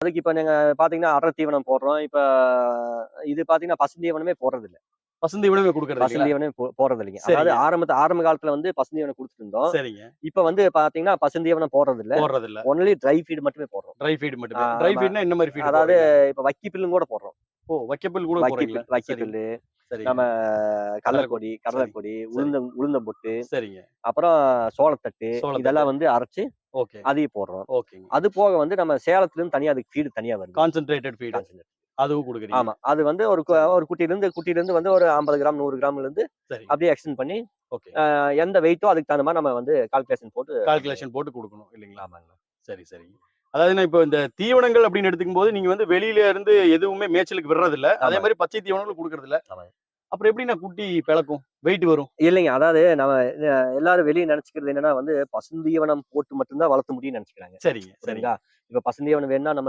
அதுக்கு இப்ப நீங்க பாத்தீங்கன்னா அரை தீவனம் போடுறோம். இப்ப இது பாத்தீங்கன்னா பசுந்தீவனமே போடுறது இல்ல பசுந்தீவனமே கொடுக்கறது? பசுந்தீவனமே போ- போடுறது இல்லைங்க. அதாவது ஆரம்பத்து ஆரம்ப காலத்துல வந்து பசுந்தீவனம் கொடுத்துட்டு இருந்தோம். சரிங்க. இப்ப வந்து பாத்தீங்கன்னா பசுந்தீவனம் போடுறது இல்ல போடுறது இல்ல ஒன்லி ட்ரை ஃபீட் மட்டுமே போடுறோம். ட்ரை ஃபீட் மட்டுமே. ட்ரை. ஃபீட்னா என்ன மாதிரி ஃபீட் அதாவது இப்ப வக்கி பில்லும் கூட போடுறோம். ஓ கூட வக்கி பில் வக்கி சரி பில்லு சரி நம்ம கடலைக்கொடி கடலைக்கொடி உளுந்த உளுந்த பொட்டு சரிங்க. அப்புறம் சோளத்தட்டு. இதெல்லாம் வந்து அரைச்சு ஓகே. அதையும் போடுறோம். ஓகேங்க. அது போக வந்து நம்ம சேலத்துல இருந்து தனியா அதுக்கு ஃபீடு தனியா வருது. Concentrated feed. அதுவும் கொடுக்குறீங்க. ஆமா. அது வந்து ஒரு ஒரு குட்டியில இருந்து குட்டியில இருந்து வந்து ஒரு ஐம்பது கிராம் நூறு கிராம்ல இருந்து சரி. அப்படியே எக்ஸ்டெண்ட் பண்ணி ஓகே. எந்த வெயிட்டோ அதுக்கு தகுந்த மாதிரி நம்ம வந்து கால்குலேஷன் போட்டு கால்குலேஷன் போட்டு கொடுக்கணும் இல்லைங்களா? ஆமாங்க. சரி சரிங்க அதாவது இப்போ இந்த தீவனங்கள் அப்படின்னு எடுத்துக்கும் போது நீங்க வந்து வெளியில இருந்து எதுவுமே மேய்ச்சலுக்கு விடுறது இல்ல அதே. மாதிரி பச்சை தீவனங்கள் கொடுக்கறது இல்ல. அப்புறம் எப்படி நான் குட்டி பிளக்கும்? வெயிட் வரும். இல்லைங்க. அதாவது நம்ம எல்லாரும் வெளியே நினைச்சுக்கிறது என்னன்னா வந்து பசுந்தீவனம் போட்டு மட்டும்தான் வளர்த்த முடியும்னு நினைச்சுக்கிறாங்க. சரிங்க சரிங்க. சரிங்களா இப்ப பசுந்தீவனம் வேணும்னா நம்ம